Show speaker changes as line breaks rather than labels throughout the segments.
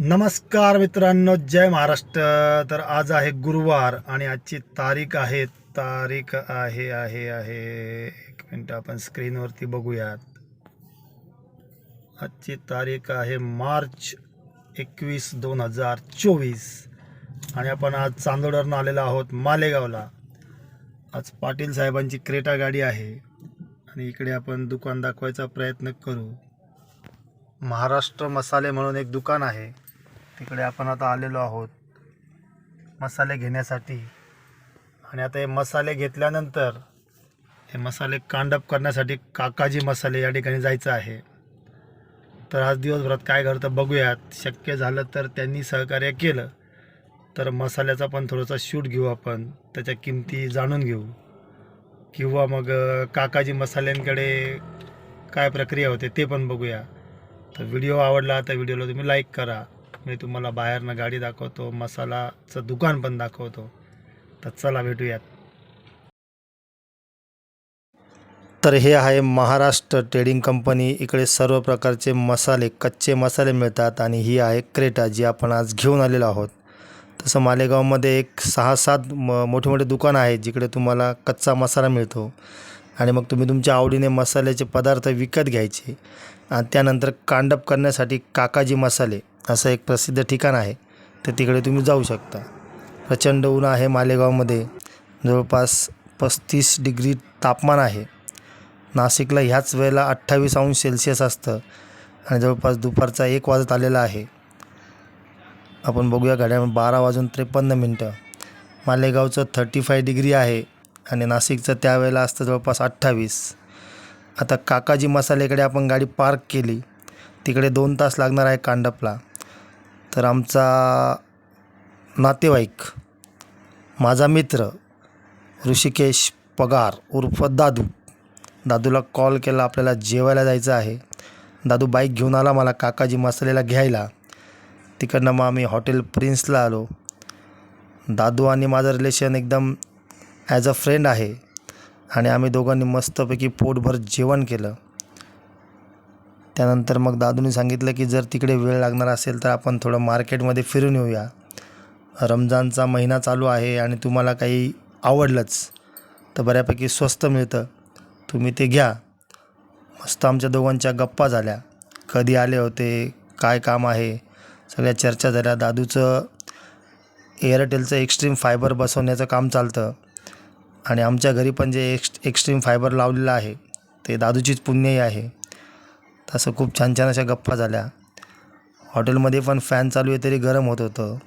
नमस्कार मित्रांनो जय महाराष्ट्र. तर आज आहे गुरुवार आणि आजची तारीख आहे तारीख आहे आहे आहे. एक मिनटं आपण स्क्रीनवरती बघूयात. आजची तारीख आहे मार्च एकवीस दोन हजार चोवीस. आणि आपण आज चांदोडवरून आलेलो आहोत मालेगावला. आज पाटील साहेबांची क्रेटा गाडी आहे. आणि इकडे आपण दुकान दाखवायचा प्रयत्न करू. महाराष्ट्र मसाले म्हणून एक दुकान आहे. तिकडे आपण आता आलेलो आहोत मसाले घेण्यासाठी. आणि आता हे मसाले घेतल्यानंतर हे मसाले कांडप करण्यासाठी काकाजी मसाले या ठिकाणी जायचं आहे. तर आज दिवसभरात काय घडतं बघूयात. शक्य झालं तर त्यांनी सहकार्य केलं. तर मसाल्याचा पण थोडासा शूट घेऊ आपण. त्याच्या किमती जाणून घेऊ. किंवा मग काकाजी मसाल्यांकडे काय प्रक्रिया होते ते पण बघूया. तर व्हिडिओ आवडला तर व्हिडिओला तुम्ही लाईक करा. मी तुम्हाला बाहेरनं गाडी दाखवतो मसालाचं दुकान पण दाखवतो. तर चला भेटूयात. तर हे आहे महाराष्ट्र ट्रेडिंग कंपनी इकडे सर्व प्रकारचे मसाले कच्चे मसाले मिळतात आणि ही आहे क्रेटा जी आपण आज घेऊन आलेलो आहोत. तसं मालेगावमध्ये एक सहा सात म मोठे मोठे दुकान आहे जिकडे तुम्हाला कच्चा मसाला मिळतो. आणि मग तुम्ही तुमच्या आवडीने मसाल्याचे पदार्थ विकत घ्यायचे. आणि त्यानंतर कांडप करण्यासाठी काकाजी मसाले. असं एक प्रसिद्ध ठिकाण आहे. तर तिकडे तुम्ही जाऊ शकता. प्रचंड ऊन आहे मालेगावमध्ये. जवळपास पस्तीस डिग्री तापमान आहे. नाशिकला ह्याच वेळेला अठ्ठावीस अंश सेल्सिअस असतं आणि जवळपास दुपारचा एक वाजत आलेला आहे. आपण बघूया घड्याळ बारा वाजून त्रेपन्न मिनटं. मालेगावचं थर्टी फाय डिग्री आहे आणि नाशिकचं त्यावेळेला असतं जवळपास अठ्ठावीस. आता काकाजी मसालेकडे आपण गाडी पार्क केली. तिकडे दोन तास लागणार आहे कांडपला. तर आमचा नातेवाईक माझा मित्र ऋषिकेश पगार उर्फ दादू. दादूला कॉल केला आपल्याला जेवायला जायचं आहे. दादू बाईक घेऊन आला मला काकाजी मसालेला घ्यायला. तिकडनं मग आम्ही हॉटेल प्रिन्सला आलो. दादू आणि माझं रिलेशन एकदम ॲज अ फ्रेंड आहे. आणि आम्ही दोघांनी मस्तपैकी पोटभर जेवण केलं. त्यानंतर मग दादूने सांगितलं की जर तिकडे वेळ लागणार असेल तर आपण थोडं मार्केटमध्ये फिरून येऊया. रमजानचा महिना चालू आहे आणि तुम्हाला काही आवडलंच तर बऱ्यापैकी स्वस्त मिळतं. तुम्ही ते घ्या. मस्त आमच्या दोघांच्या गप्पा झाल्या. कधी आले होते काय काम आहे सगळ्या चर्चा झाल्या. दादूचं एअरटेलचं एक्स्ट्रीम फायबर बसवण्याचं काम चालतं. आणि आमच्या घरी पण जे एक्स एक्स्ट्रीम फायबर लावलेलं आहे ते दादूचीच पुण्यही आहे. तसं खूप छान छान अशा गप्पा झाल्या. हॉटेलमध्ये पण फॅन चालू आहे तरी गरम होत होतं.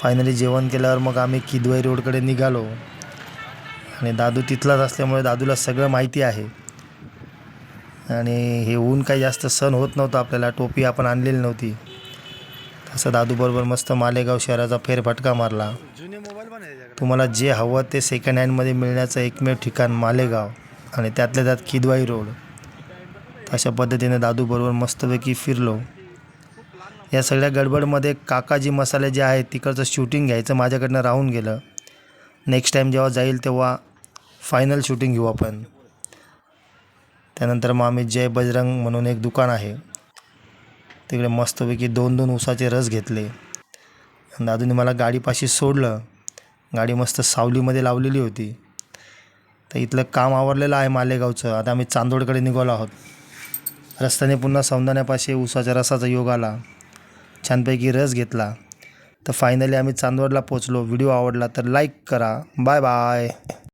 फायनली जेवण केल्यावर मग आम्ही किदवाई रोडकडे निघालो. आणि दादू तिथलाच असल्यामुळे दादूला सगळं माहिती आहे. आणि हे ऊन काही जास्त सण होत नव्हतं आपल्याला टोपी आपण आणलेली नव्हती. तसं दादूबरोबर मस्त मालेगाव शहराचा फेरफटका मारला. तुम्हाला जे हवं ते सेकंड हँडमध्ये मिळण्याचं एकमेव ठिकाण मालेगाव आणि त्यातल्या त्यात किदवाई रोड अशा पद्धतीने दादूबरोबर मस्तपैकी फिरलो. या सगळ्या गडबडमध्ये काकाजी मसाले जे आहेत तिकडचं शूटिंग घ्यायचं माझ्याकडनं राहून गेलं. नेक्स्ट टाईम जेव्हा जाईल तेव्हा फायनल शूटिंग घेऊ आपण. त्यानंतर मग आम्ही जय बजरंग म्हणून एक दुकान आहे. तिकडे मस्तपैकी दोन दोन उसाचे रस घेतले. दादूने मला गाडीपाशी सोडलं. गाडी मस्त सावलीमध्ये लावलेली होती. तर इथलं काम आवरलेलं आहे मालेगावचं. आता आम्ही चांदोडकडे निघालो आहोत. रस्त्याने पुन्हा सौंदाण्यापाशी उसाच्या रसाचा योग आला. छानपैकी रस घेतला. तर फायनली आम्ही चांदवडला पोचलो व्हिडिओ आवडला तर लाईक करा. Bye bye